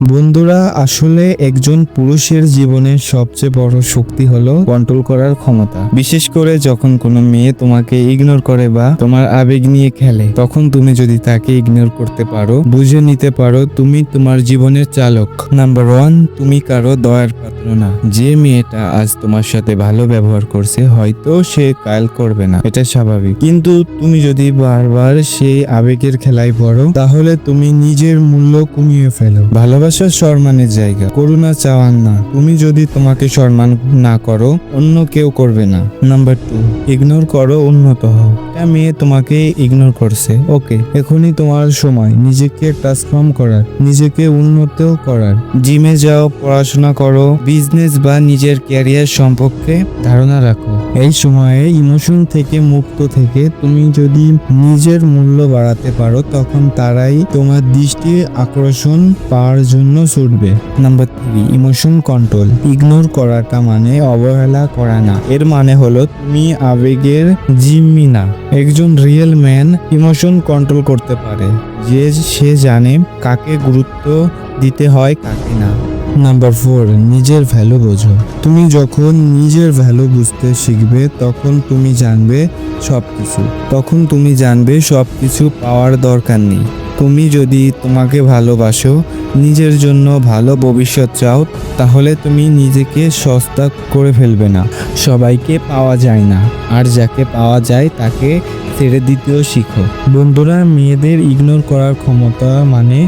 বন্ধুরা, আসলে একজন পুরুষের জীবনের সবচেয়ে বড় শক্তি হলো কন্ট্রোল করার ক্ষমতা। বিশেষ করে যখন কোনো মেয়ে তোমাকে ইগনোর করে বা তোমার আবেগ নিয়ে খেলে, তখন তুমি যদি তাকে ইগনোর করতে পারো, বুঝে নিতে পারো তুমি তোমার জীবনের চালক। নাম্বার ওয়ান তুমি কারও দয়ার পাত্র না। যে মেয়েটা আজ তোমার সাথে ভালো ব্যবহার করছে, হয়তো সে কাল করবে না। এটা স্বাভাবিক। কিন্তু তুমি যদি বারবার সেই আবেগের খেলায় পড়ো, তাহলে তুমি নিজের মূল্য কমিয়ে ফেলো। ভালোবাসা সম্মানের জায়গা। করুণা চাওয়ান না। তুমি যদি তোমাকে সম্মান না করো, অন্য কেউ করবে না। নাম্বার টু ইগনোর করো, উন্নত হও। একটা মেয়ে তোমাকে ইগনোর করছে। ওকে এখনই তোমার সময়। নিজেকে ট্রান্সফর্ম করার, নিজেকে উন্নত করার। জিমে যাও, পড়াশোনা করো বিজনেস বা নিজের ক্যারিয়ার সম্পর্কে ধারণা রাখো। এই সময়ে ইমোশন থেকে মুক্ত থেকে তুমি যদি নিজের মূল্য বাড়াতে পারো, তখন তারাই তোমার দৃষ্টি আকর্ষণ পাওয়ার জন্য ছুটবে। Number three emotion control ignore করাটা মানে অবহেলা করা না। এর মানে হলো তুমি আবেগের জিম্মি না। একজন রিয়েল ম্যান ইমোশন কন্ট্রোল করতে পারে। যে সে জানে কাকে গুরুত্ব দিতে হয়, কাকে না। নাম্বার ফোর নিজের ভ্যালু বোঝো। তুমি যখন নিজের ভ্যালু বুঝতে শিখবে, তখন তুমি জানবে সব কিছু তখন তুমি জানবে সব কিছু পাওয়ার দরকার নেই। তুমি যদি তোমাকে ভালোবাসো, নিজের জন্য ভালো ভবিষ্যৎ চাও, তাহলে তুমি নিজেকে সস্তা করে ফেলবে না। সবাইকে পাওয়া যায় না, আর যাকে পাওয়া যায় তাকে ছেড়ে দিতেও শিখো। বন্ধুরা, মেয়েদের ইগনোর করার ক্ষমতা মানে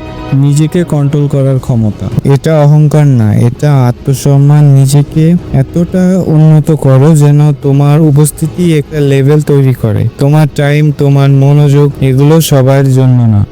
নিজেকে কন্ট্রোল করার ক্ষমতা। এটা অহংকার না, এটা আত্মসম্মান। নিজেকে এতটা উন্নত করো যেন তোমার উপস্থিতি একটা লেভেল তৈরি করে। তোমার টাইম তোমার মনোযোগ, এগুলো সবার জন্য না।